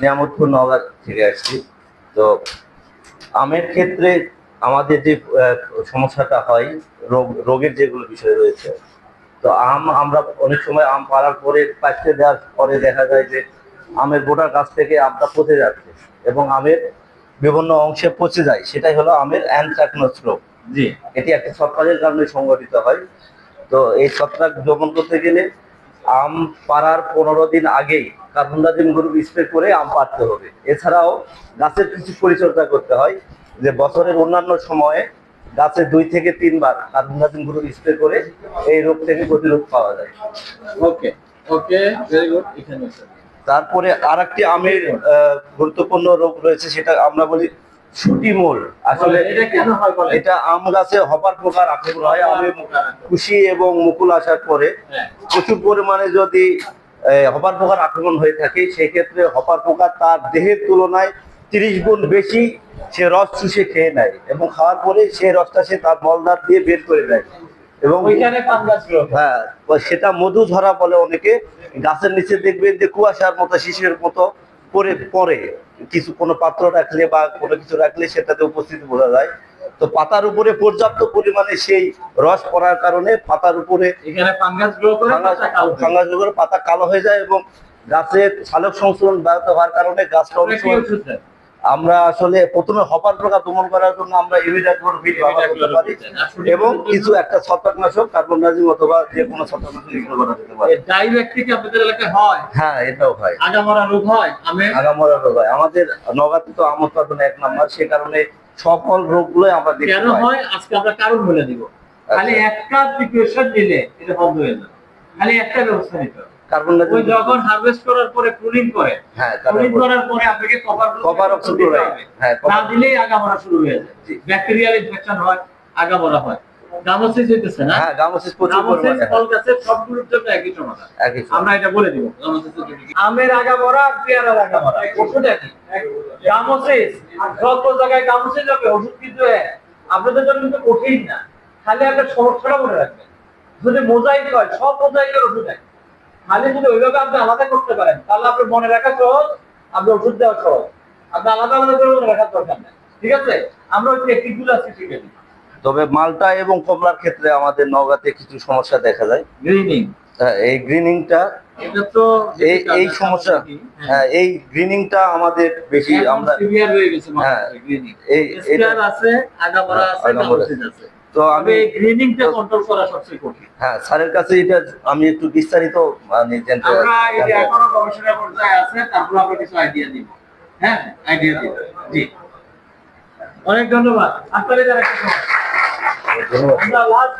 নিয়ামতপুর নগর থেকে আসছি। তো আমের ক্ষেত্রে আমাদের যে সমস্যাটা হয় রোগ রোগের যেগুলো বিষয় রয়েছে তো আম আমরা অনেক সময় আম পাড়ার পরে পাকতে দেওয়ার পরে দেখা যায় যে আমের গোটার গাছ থেকে আমটা পচে যাচ্ছে এবং আমের বিভিন্ন অংশে পচে যায়। সেটাই হলো আমের অ্যানথ্রাকনোস রোগ। জি। এটি একটা ছত্রাকের কারণে সংগঠিত হয়। তো এই ছত্রাক দমন করতে গেলে আম পাড়ার পনেরো দিন আগেই কার্বনডাজিম গ্রুপ স্প্রে করে আম পাড়তে হবে। এছাড়াও গাছের কিছু পরিচর্যা করতে হয় যে বছরের অন্যান্য সময়ে গাছে দুই থেকে তিনবার কার্বনডাজিম গ্রুপ স্প্রে করে এই রোগ থেকে প্রতিরোধ পাওয়া যায়। ওকে ওকে ভেরি গুড এখানে তারপরে আর একটি আমের গুরুত্বপূর্ণ রোগ রয়েছে সেটা আমরা বলি ছুটি মোল। আসলে এটা আম গাছে হপার পোকার আক্রমণ হয় আমে কুশি এবং মুকুল আসার পরে হ্যাঁ। প্রচুর পরিমাণে যদি হপার পোকার আক্রমণ হয়ে থাকে। সেই ক্ষেত্রে হপার পোকা তার দেহের তুলনায় তিরিশ গুণ বেশি সে রস চুষে খেয়ে নেয় এবং খাওয়ার পরে সেই রসটা সে তার মলদার দিয়ে বের করে দেয়। এবং হ্যাঁ সেটা মধু ধরা বলে অনেকে। গাছের নিচে দেখবেন যে কুয়াশার মতো শিশুর মতো পরে পরে। কিছু কোনো পাত্র রাখলে বা কোনো কিছু রাখলে সেটাতে উপস্থিতি বোঝা যায়। তো পাতার উপরে পর্যাপ্ত পরিমাণে সেই রস পড়ার কারণে পাতার উপরে এখানে ফাঙ্গাস করে পাতা কালো হয়ে যায়। এবং গাছের সালোক সংশোধন ব্যাহত হওয়ার কারণে গাছটা? আমরা আসলে প্রথমে হপার পোকা দমন করার জন্য আমরা ইমিডাক্লোরভিড ব্যবহার করতে পারি এবং কিছু একটা ছত্রাকনাশক কার্বনডাজিম অথবা যে কোনো ছত্রাকনাশক ইউজ করা যেতে পারে। এই ডাইব্যাকটিক আপনাদের এলাকায় হয়? হ্যাঁ এটাও হয়। আগামরা রোগ হয় আগামরা রোগ হয়। আমাদের নগাতে তো আম উৎপাদন এক নাম্বার সে কারণে সকল রোগগুলো আমরা দেখতে কেন হয়? আজকে আমরা কারণ বলে দিব। খালি একটা প্রিপারেশন নিলে এটা বন্ধ হয়ে যাবে। খালি একটা ব্যবস্থা নিতে হবে। কার্বনডাজিম ওই যখন হারভেস্ট করার পরে প্রুনিং করে হ্যাঁ প্রুনিং করার পরে আপনাকে কভার কভার অক্সিড হ্যাঁ। না দিলেই আগামরা শুরু হয়ে যায়। ব্যাকটেরিয়াল ইনফেকশন হয় আগামরা হয়। গামোসিস হইতেছে না? হ্যাঁ গামোসিস প্রচুর পরিমাণে ফল গাছের সবগুলোর জন্য একই সমাধান। একই আমরা এটা বলে দিব। গামোসিসের জন্য কি। আমের আগামরা আর পেয়ারার আগামরা ওষুধ একই গামোসিস। যত জায়গায় গামোসিস হবে ওষুধ কিন্তু আপনাদের জন্য কিন্তু কঠিন না। খালি একটা সমস্যাটা মনে রাখবেন। যদি মোজাইক হয় সব মোজাইকের ওষুধ এক। খালি যদি ওইভাবে আপনি আলাদা করতে পারেন তাহলে আপনি মনে রাখা সহজ আপনি ওষুধ দেওয়া সহজ। আপনি আলাদা আলাদা করে মনে রাখার দরকার নেই। ঠিক আছে? আমরা ওই টেকনিকগুলো আজকে শিখে দিই তবে মালটা এবং কমলার ক্ষেত্রে আমাদের নগাতে কিছু সমস্যা দেখা যায়। গ্রিনিং হ্যাঁ, এই গ্রিনিংটা এই সমস্যা হ্যাঁ এই গ্রিনিংটা আমাদের বেশি আমরা হয়ে আছে আগামরা আছে তো আমি গ্রিনিংটা কন্ট্রোল করা সবচেয়ে কঠিন। হ্যাঁ স্যারের কাছে এটা আমি একটু বিস্তারিত মানে জানতে আমরা এটা এখনও গবেষণা পর্যায়ে আছে তারপর আমরা কিছু আইডিয়া দিব। হ্যাঁ আইডিয়া দিব। জি। অনেক ধন্যবাদ। আপনাদের একটা সময়। ধন্যবাদ। আমরা লাস্ট